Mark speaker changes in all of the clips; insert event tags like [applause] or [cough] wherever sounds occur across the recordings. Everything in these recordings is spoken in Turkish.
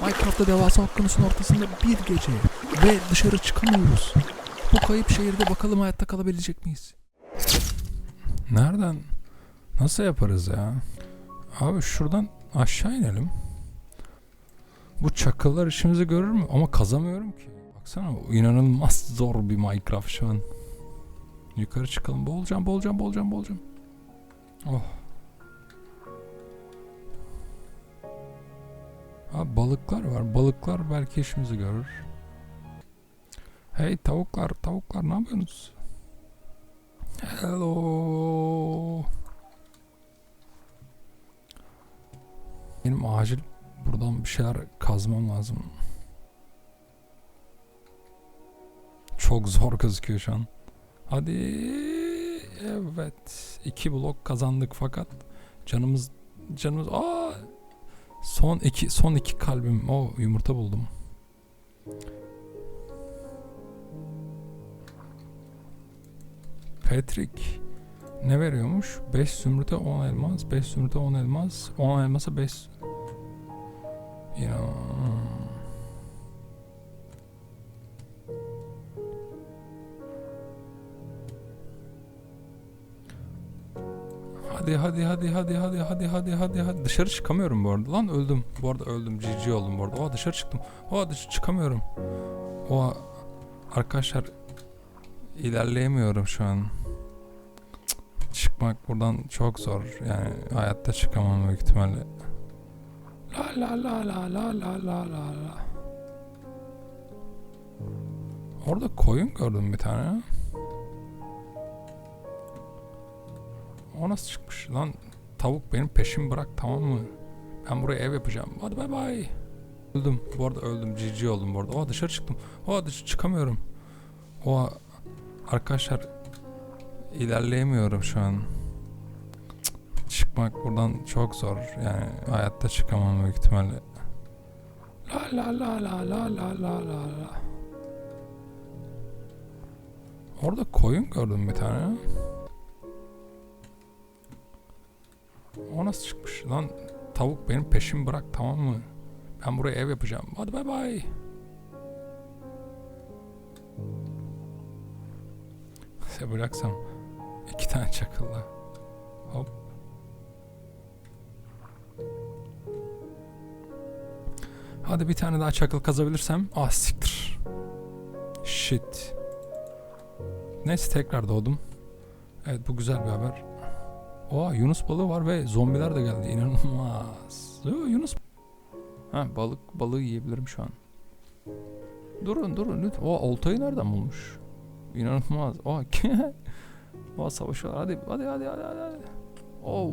Speaker 1: Minecraft'ta devasa okyanusun ortasında bir gece ve dışarı çıkamıyoruz. Bu kayıp şehirde bakalım hayatta kalabilecek miyiz? Nereden? Nasıl yaparız ya? Abi şuradan aşağı inelim. Bu çakıllar işimizi görür mü? Ama kazamıyorum ki. Baksana inanılmaz zor bir Minecraft şu an. Yukarı çıkalım. Boğulacağım, boğulacağım, boğulacağım, boğulacağım. Oh. Abi balıklar var. Balıklar belki işimizi görür. Hey tavuklar, tavuklar ne yapıyorsunuz? Hello. Benim acil buradan bir şeyler kazmam lazım. Çok zor gözüküyor şu an. Hadi. Evet. iki blok kazandık fakat canımız canımız aa son iki son iki kalbim o yumurta buldum. Patrick ne veriyormuş? 5 zümrüte 10 elmas, 5 zümrüte 10 elmas, 10 elmasa 5 ya. Hadi hadi hadi hadi hadi hadi hadi hadi hadi. Dışarı çıkamıyorum bu arada. Lan öldüm. Bu arada öldüm. GG oldum bu arada. Oha dışarı çıktım. Oha dışarı çıkamıyorum. Oha arkadaşlar ilerleyemiyorum şu an. Çıkmak buradan çok zor. Yani hayatta çıkamam büyük ihtimalle. La la la la la la la la la. Orada koyun gördüm bir tane O nasıl çıkmış lan? Tavuk benim peşimi bırak tamam mı? Ben buraya ev yapacağım. Hadi bay bay. Öldüm. Bu arada öldüm. GG oldum bu arada. Oha dışarı çıktım. Oha dışarı çıkamıyorum. Oha arkadaşlar ilerleyemiyorum şu an. Çıkmak buradan çok zor. Yani hayatta çıkamam büyük ihtimalle. La la la la la la la la la. Orada koyun gördüm bir tane. O nasıl çıkmış lan? Tavuk benim peşimi bırak tamam mı? Ben buraya ev yapacağım. Hadi bay bay. Size bıraksam iki tane çakılla. Hop. Hadi bir tane daha çakıl kazabilirsem. Ah siktir. Shit. Neyse tekrar doğdum. Evet bu güzel bir haber. Oha Yunus balığı var ve zombiler de geldi. İnanılmaz. Yo, Yunus Ha balık balığı yiyebilirim şu an. Durun durun lütfen. Oha oltayı nereden bulmuş? İnanılmaz. Oha [laughs] Oha savaşıyorlar. Hadi hadi hadi hadi hadi. hadi. Oh.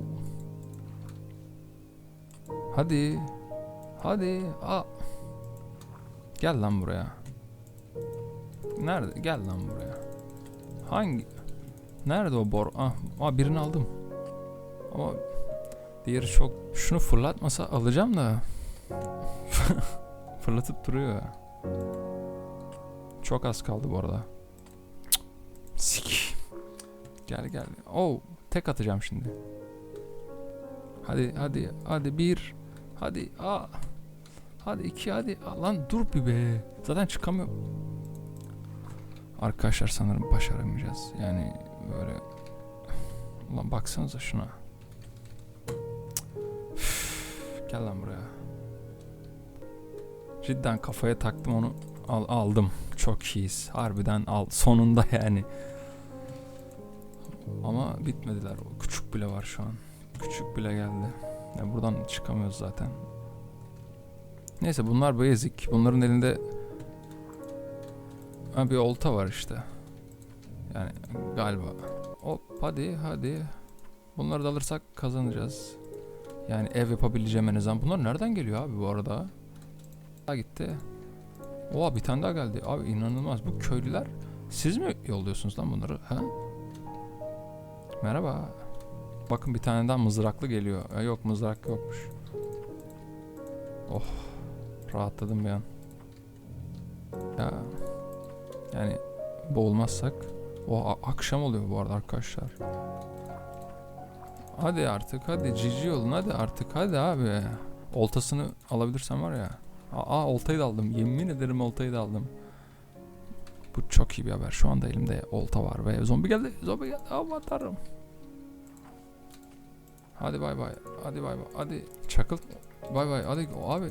Speaker 1: Hadi. Hadi. Aa. Gel lan buraya. Nerede? Gel lan buraya. Hangi? Nerede o bor? Ah, aa birini aldım. Ama diğeri çok... Şunu fırlatmasa alacağım da. [laughs] Fırlatıp duruyor. Çok az kaldı bu arada. Cık. Sik. Gel gel. Oh, tek atacağım şimdi. Hadi hadi hadi bir. Hadi aa. Hadi iki hadi. Lan dur bir be. Zaten çıkamıyor. Arkadaşlar sanırım başaramayacağız. Yani böyle Ulan baksanıza şuna. Gel lan buraya. Cidden kafaya taktım onu. Al, aldım. Çok iyiyiz. Harbiden al. Sonunda yani. Ama bitmediler. O küçük bile var şu an. Küçük bile geldi. Ya buradan çıkamıyoruz zaten. Neyse bunlar basic. Bunların elinde ha, bir olta var işte. Yani galiba. Hop hadi hadi. Bunları da alırsak kazanacağız. Yani ev yapabileceğim en azından. Bunlar nereden geliyor abi bu arada? Daha gitti. Oha bir tane daha geldi. Abi inanılmaz. Bu köylüler siz mi yolluyorsunuz lan bunları? Ha? Merhaba. Bakın bir tane daha mızraklı geliyor. E, yok mızrak yokmuş. Oh. Rahatladım bir an. Ya. Yani boğulmazsak. O a- akşam oluyor bu arada arkadaşlar. Hadi artık hadi cici olun hadi artık hadi abi. Oltasını alabilirsem var ya. Aa oltayı da aldım. Yemin ederim oltayı da aldım. Bu çok iyi bir haber. Şu anda elimde olta var ve zombi geldi. Zombi geldi. Aman tanrım. Hadi bay bay. Hadi bay bay. Hadi çakıl. Bay bay. Hadi abi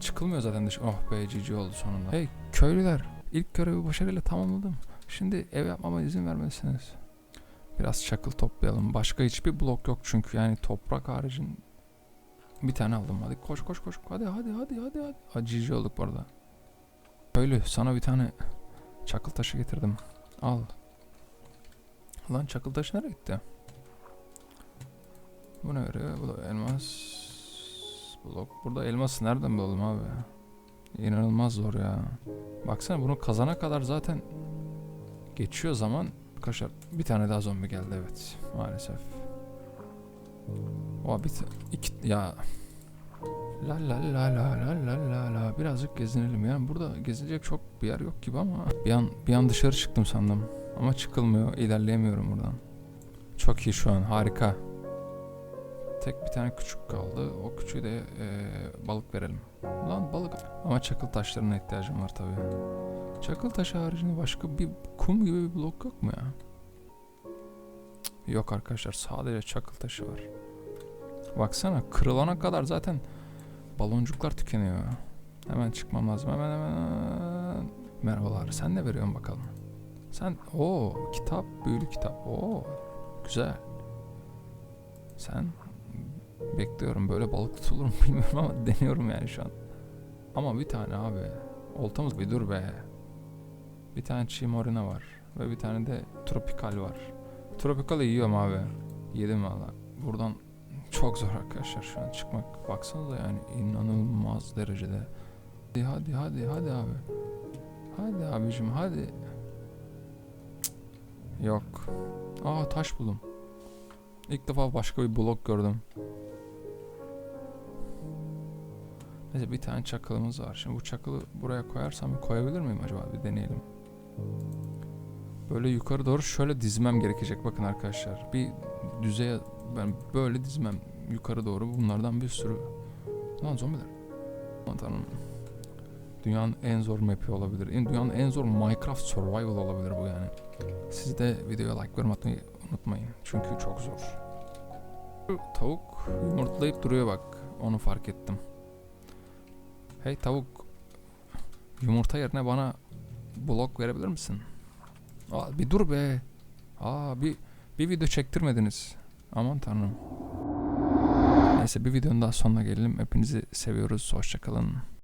Speaker 1: çıkılmıyor zaten dış. Oh be cici oldu sonunda. Hey köylüler. ilk görevi başarıyla tamamladım. Şimdi ev yapmama izin vermelisiniz. Biraz çakıl toplayalım. Başka hiçbir blok yok çünkü yani toprak haricin bir tane aldım. Hadi koş koş koş. Hadi hadi hadi hadi hadi. Ha, cici olduk bu arada. Köylü sana bir tane çakıl taşı getirdim. Al. Lan çakıl taşı nereye gitti? Bu ne veriyor? Bu da elmas blok. Burada elması nereden bulalım abi? İnanılmaz zor ya. Baksana bunu kazana kadar zaten geçiyor zaman. Arkadaşlar bir tane daha zombi geldi evet maalesef. O bir iki ya La la la la la la la la birazcık gezinelim yani burada gezilecek çok bir yer yok gibi ama bir an bir an dışarı çıktım sandım ama çıkılmıyor ilerleyemiyorum buradan. Çok iyi şu an harika. Tek bir tane küçük kaldı. O küçüğü de eee, balık verelim. Lan balık. Ama çakıl taşlarına ihtiyacım var tabii. Çakıl taşı haricinde başka bir kum gibi bir blok yok mu ya? Yok arkadaşlar sadece çakıl taşı var. Baksana kırılana kadar zaten baloncuklar tükeniyor. Hemen çıkmam lazım. Hemen hemen. Merhabalar. Sen ne veriyorsun bakalım? Sen o kitap, büyülü kitap. O güzel. Sen bekliyorum böyle balık tutulur mu [laughs] bilmiyorum ama deniyorum yani şu an. Ama bir tane abi. Oltamız bir dur be. Bir tane çiğ morina var. Ve bir tane de tropikal var. Tropikalı yiyorum abi. Yedim valla. Buradan çok zor arkadaşlar şu an çıkmak. Baksanıza yani inanılmaz derecede. Hadi hadi hadi hadi abi. Hadi abicim hadi. Yok. Aa taş buldum. İlk defa başka bir blok gördüm. Neyse bir tane çakılımız var. Şimdi bu çakılı buraya koyarsam koyabilir miyim acaba? Bir deneyelim. Böyle yukarı doğru şöyle dizmem gerekecek. Bakın arkadaşlar. Bir düzeye ben böyle dizmem yukarı doğru. Bunlardan bir sürü. Lan zombiler. Aman tanrım. Dünyanın en zor map'i olabilir. Dünyanın en zor Minecraft Survival olabilir bu yani. Siz de videoya like yorum unutmayın. Çünkü çok zor. Tavuk yumurtlayıp duruyor bak. Onu fark ettim. Hey tavuk. Yumurta yerine bana blok verebilir misin? Aa, bir dur be. Aa bir bir video çektirmediniz. Aman tanrım. Neyse bir videonun daha sonuna gelelim. Hepinizi seviyoruz. Hoşçakalın.